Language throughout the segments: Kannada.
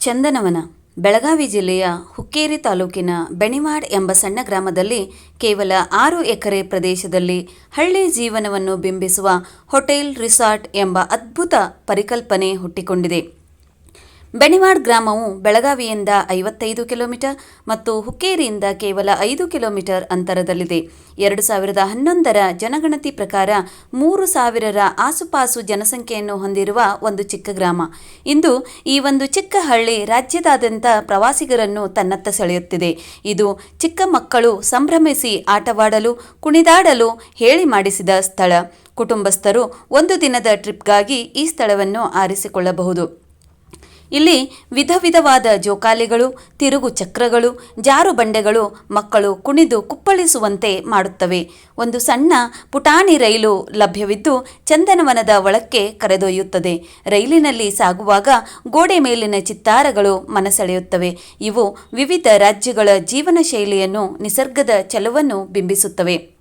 ಚಂದನವನ, ಬೆಳಗಾವಿ ಜಿಲ್ಲೆಯ ಹುಕ್ಕೇರಿ ತಾಲೂಕಿನ ಬೆಣಿವಾಡ್ ಎಂಬ ಸಣ್ಣ ಗ್ರಾಮದಲ್ಲಿ ಕೇವಲ ಆರು ಎಕರೆ ಪ್ರದೇಶದಲ್ಲಿ ಹಳ್ಳಿ ಜೀವನವನ್ನು ಬಿಂಬಿಸುವ ಹೋಟೆಲ್ ರಿಸಾರ್ಟ್ ಎಂಬ ಅದ್ಭುತ ಪರಿಕಲ್ಪನೆ ಹುಟ್ಟಿಕೊಂಡಿದೆ. ಬೆಣಿವಾಡ್ ಗ್ರಾಮವು ಬೆಳಗಾವಿಯಿಂದ ಐವತ್ತೈದು ಕಿಲೋಮೀಟರ್ ಮತ್ತು ಹುಕ್ಕೇರಿಯಿಂದ ಕೇವಲ ಐದು ಕಿಲೋಮೀಟರ್ ಅಂತರದಲ್ಲಿದೆ. ಎರಡು ಸಾವಿರದ ಹನ್ನೊಂದರ ಜನಗಣತಿ ಪ್ರಕಾರ ಮೂರು ಸಾವಿರರ ಆಸುಪಾಸು ಜನಸಂಖ್ಯೆಯನ್ನು ಹೊಂದಿರುವ ಒಂದು ಚಿಕ್ಕ ಗ್ರಾಮ. ಇಂದು ಈ ಒಂದು ಚಿಕ್ಕ ಹಳ್ಳಿ ರಾಜ್ಯದಾದ್ಯಂತ ಪ್ರವಾಸಿಗರನ್ನು ತನ್ನತ್ತ ಸೆಳೆಯುತ್ತಿದೆ. ಇದು ಚಿಕ್ಕ ಮಕ್ಕಳು ಸಂಭ್ರಮಿಸಿ ಆಟವಾಡಲು, ಕುಣಿದಾಡಲು ಹೇಳಿ ಮಾಡಿಸಿದ ಸ್ಥಳ. ಕುಟುಂಬಸ್ಥರು ಒಂದು ದಿನದ ಟ್ರಿಪ್ಗಾಗಿ ಈ ಸ್ಥಳವನ್ನು ಆರಿಸಿಕೊಳ್ಳಬಹುದು. ಇಲ್ಲಿ ವಿಧ ವಿಧವಾದ ಜೋಕಾಲಿಗಳು, ತಿರುಗು ಚಕ್ರಗಳು, ಜಾರು ಬಂಡೆಗಳು ಮಕ್ಕಳು ಕುಣಿದು ಕುಪ್ಪಳಿಸುವಂತೆ ಮಾಡುತ್ತವೆ. ಒಂದು ಸಣ್ಣ ಪುಟಾಣಿ ರೈಲು ಲಭ್ಯವಿದ್ದು ಚಂದನವನದ ಒಳಕ್ಕೆ ಕರೆದೊಯ್ಯುತ್ತದೆ. ರೈಲಿನಲ್ಲಿ ಸಾಗುವಾಗ ಗೋಡೆ ಮೇಲಿನ ಚಿತ್ತಾರಗಳು ಮನಸೆಳೆಯುತ್ತವೆ. ಇವು ವಿವಿಧ ರಾಜ್ಯಗಳ ಜೀವನ ಶೈಲಿಯನ್ನು ನಿಸರ್ಗದ ಚೆಲುವನ್ನು ಬಿಂಬಿಸುತ್ತವೆ.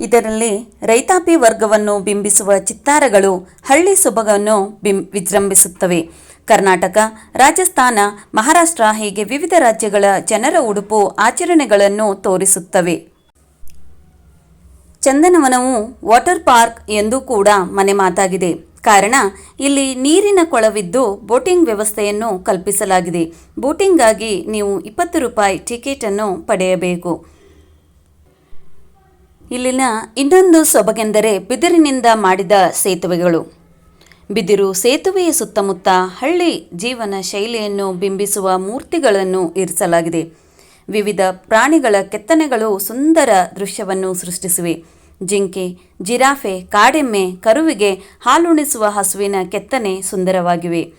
ಇದರಲ್ಲಿ ರೈತಾಪಿ ವರ್ಗವನ್ನು ಬಿಂಬಿಸುವ ಚಿತ್ತಾರಗಳು ಹಳ್ಳಿ ಸೊಬಗನ್ನು ಬಿಂ, ವಿಜೃಂಭಿಸುತ್ತವೆ. ಕರ್ನಾಟಕ, ರಾಜಸ್ಥಾನ, ಮಹಾರಾಷ್ಟ್ರ ಹೀಗೆ ವಿವಿಧ ರಾಜ್ಯಗಳ ಜನರ ಉಡುಪು ಆಚರಣೆಗಳನ್ನು ತೋರಿಸುತ್ತವೆ. ಚಂದನವನವು ವಾಟರ್ ಪಾರ್ಕ್ ಎಂದು ಕೂಡ ಮನೆ ಮಾತಾಗಿದೆ. ಕಾರಣ, ಇಲ್ಲಿ ನೀರಿನ ಕೊಳವಿದ್ದು ಬೋಟಿಂಗ್ ವ್ಯವಸ್ಥೆಯನ್ನು ಕಲ್ಪಿಸಲಾಗಿದೆ. ಬೋಟಿಂಗ್ಗಾಗಿ ನೀವು ಇಪ್ಪತ್ತು ರೂಪಾಯಿ ಟಿಕೆಟ್ ಅನ್ನು ಪಡೆಯಬೇಕು. ಇಲ್ಲಿನ ಇನ್ನೊಂದು ಸೊಬಗೆಂದರೆ ಬಿದಿರಿನಿಂದ ಮಾಡಿದ ಸೇತುವೆಗಳು. ಬಿದಿರು ಸೇತುವೆಯ ಸುತ್ತಮುತ್ತ ಹಳ್ಳಿ ಜೀವನ ಶೈಲಿಯನ್ನು ಬಿಂಬಿಸುವ ಮೂರ್ತಿಗಳನ್ನು ಇರಿಸಲಾಗಿದೆ. ವಿವಿಧ ಪ್ರಾಣಿಗಳ ಕೆತ್ತನೆಗಳು ಸುಂದರ ದೃಶ್ಯವನ್ನು ಸೃಷ್ಟಿಸಿವೆ. ಜಿಂಕೆ, ಜಿರಾಫೆ, ಕಾಡೆಮ್ಮೆ, ಕರುವಿಗೆ ಹಾಲುಣಿಸುವ ಹಸುವಿನ ಕೆತ್ತನೆ ಸುಂದರವಾಗಿವೆ.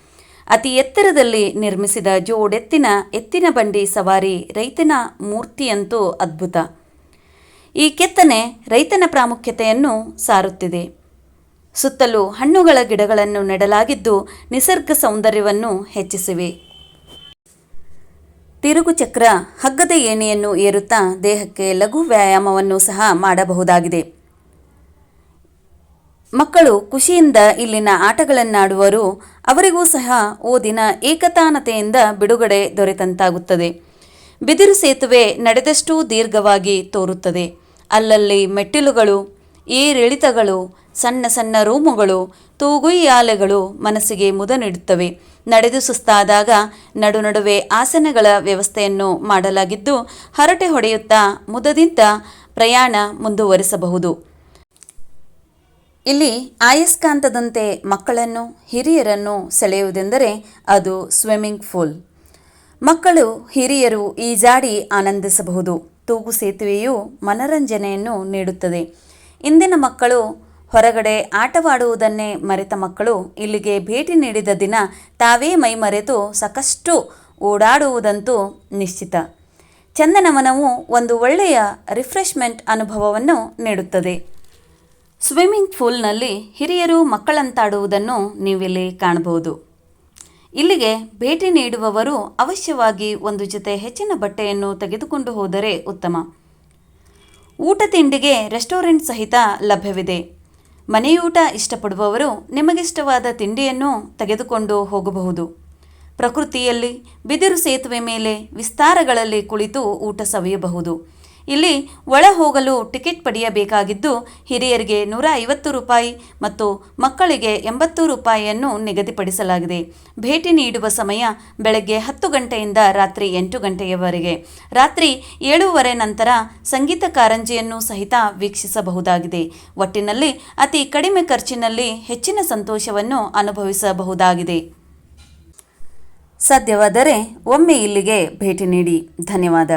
ಅತಿ ಎತ್ತರದಲ್ಲಿ ನಿರ್ಮಿಸಿದ ಜೋಡೆತ್ತಿನ ಎತ್ತಿನ ಬಂಡಿ ಸವಾರಿ ರೈತನ ಮೂರ್ತಿಯಂತೂ ಅದ್ಭುತ. ಈ ಕೆತ್ತನೆ ರೈತನ ಪ್ರಾಮುಖ್ಯತೆಯನ್ನು ಸಾರುತ್ತಿದೆ. ಸುತ್ತಲೂ ಹಣ್ಣುಗಳ ಗಿಡಗಳನ್ನು ನೆಡಲಾಗಿದ್ದು ನಿಸರ್ಗ ಸೌಂದರ್ಯವನ್ನು ಹೆಚ್ಚಿಸಿವೆ. ತಿರುಗು ಚಕ್ರ ಹಗ್ಗದ ಏಣಿಯನ್ನು ಏರುತ್ತಾ ದೇಹಕ್ಕೆ ಲಘು ವ್ಯಾಯಾಮವನ್ನು ಸಹ ಮಾಡಬಹುದಾಗಿದೆ. ಮಕ್ಕಳು ಖುಷಿಯಿಂದ ಇಲ್ಲಿನ ಆಟಗಳನ್ನಾಡುವರು, ಅವರಿಗೂ ಸಹ ಓದಿನ ಏಕತಾನತೆಯಿಂದ ಬಿಡುಗಡೆ ದೊರೆತಂತಾಗುತ್ತದೆ. ಬಿದಿರು ಸೇತುವೆ ನಡೆದಷ್ಟೂ ದೀರ್ಘವಾಗಿ ತೋರುತ್ತದೆ. ಅಲ್ಲಲ್ಲಿ ಮೆಟ್ಟಿಲುಗಳು, ಏರಿಳಿತಗಳು ಸಣ್ಣ ಸಣ್ಣ ರೂಮುಗಳು ತೂಗುಯ್ಯಾಲೆಗಳು ಮನಸ್ಸಿಗೆ ಮುದ ನೀಡುತ್ತವೆ ನಡೆದು ಸುಸ್ತಾದಾಗ ನಡು ನಡುವೆ ಆಸನಗಳ ವ್ಯವಸ್ಥೆಯನ್ನು ಮಾಡಲಾಗಿದ್ದು, ಹರಟೆ ಹೊಡೆಯುತ್ತಾ ಮುದದಿಂದ ಪ್ರಯಾಣ ಮುಂದುವರಿಸಬಹುದು. ಇಲ್ಲಿ ಆಯಸ್ಕಾಂತದಂತೆ ಮಕ್ಕಳನ್ನು, ಹಿರಿಯರನ್ನು ಸೆಳೆಯುವುದೆಂದರೆ ಅದು ಸ್ವಿಮ್ಮಿಂಗ್ ಪೂಲ್. ಮಕ್ಕಳು, ಹಿರಿಯರು ಈಜಾಡಿ ಆನಂದಿಸಬಹುದು. ತೂಗು ಸೇತುವೆಯು ಮನರಂಜನೆಯನ್ನು ನೀಡುತ್ತದೆ. ಇಂದಿನ ಮಕ್ಕಳು ಹೊರಗಡೆ ಆಟವಾಡುವುದನ್ನೇ ಮರೆತ ಮಕ್ಕಳು ಇಲ್ಲಿಗೆ ಭೇಟಿ ನೀಡಿದ ದಿನ ತಾವೇ ಮೈಮರೆತು ಸಾಕಷ್ಟು ಓಡಾಡುವುದಂತೂ ನಿಶ್ಚಿತ. ಚಂದನವನವು ಒಂದು ಒಳ್ಳೆಯ ರಿಫ್ರೆಶ್ಮೆಂಟ್ ಅನುಭವವನ್ನು ನೀಡುತ್ತದೆ. ಸ್ವಿಮ್ಮಿಂಗ್ ಪೂಲ್ನಲ್ಲಿ ಹಿರಿಯರು ಮಕ್ಕಳಂತಾಡುವುದನ್ನು ನೀವಿಲ್ಲಿ ಕಾಣಬಹುದು. ಇಲ್ಲಿಗೆ ಭೇಟಿ ನೀಡುವವರು ಅವಶ್ಯವಾಗಿ ಒಂದು ಜೊತೆ ಹೆಚ್ಚಿನ ಬಟ್ಟೆಯನ್ನು ತೆಗೆದುಕೊಂಡು ಹೋದರೆ ಉತ್ತಮ. ಊಟ ತಿಂಡಿಗೆ ರೆಸ್ಟೋರೆಂಟ್ ಸಹಿತ ಲಭ್ಯವಿದೆ. ಮನೆಯೂಟ ಇಷ್ಟಪಡುವವರು ನಿಮಗಿಷ್ಟವಾದ ತಿಂಡಿಯನ್ನು ತೆಗೆದುಕೊಂಡು ಹೋಗಬಹುದು. ಪ್ರಕೃತಿಯಲ್ಲಿ ಬಿದಿರು ಸೇತುವೆ ಮೇಲೆ ವಿಸ್ತಾರಗಳಲ್ಲಿ ಕುಳಿತು ಊಟ ಸವಿಯಬಹುದು. ಇಲ್ಲಿ ಒಳ ಹೋಗಲು ಟಿಕೆಟ್ ಪಡೆಯಬೇಕಾಗಿದ್ದು, ಹಿರಿಯರಿಗೆ ನೂರ ಐವತ್ತು ರೂಪಾಯಿ ಮತ್ತು ಮಕ್ಕಳಿಗೆ ಎಂಬತ್ತು ರೂಪಾಯಿಯನ್ನು ನಿಗದಿಪಡಿಸಲಾಗಿದೆ. ಭೇಟಿ ನೀಡುವ ಸಮಯ ಬೆಳಗ್ಗೆ ಹತ್ತು ಗಂಟೆಯಿಂದ ರಾತ್ರಿ ಎಂಟು ಗಂಟೆಯವರೆಗೆ. ರಾತ್ರಿ ಏಳೂವರೆ ನಂತರ ಸಂಗೀತ ಕಾರಂಜಿಯನ್ನು ಸಹಿತ ವೀಕ್ಷಿಸಬಹುದಾಗಿದೆ. ಒಟ್ಟಿನಲ್ಲಿ ಅತಿ ಕಡಿಮೆ ಖರ್ಚಿನಲ್ಲಿ ಹೆಚ್ಚಿನ ಸಂತೋಷವನ್ನು ಅನುಭವಿಸಬಹುದಾಗಿದೆ. ಸಾಧ್ಯವಾದರೆ ಒಮ್ಮೆ ಇಲ್ಲಿಗೆ ಭೇಟಿ ನೀಡಿ. ಧನ್ಯವಾದ.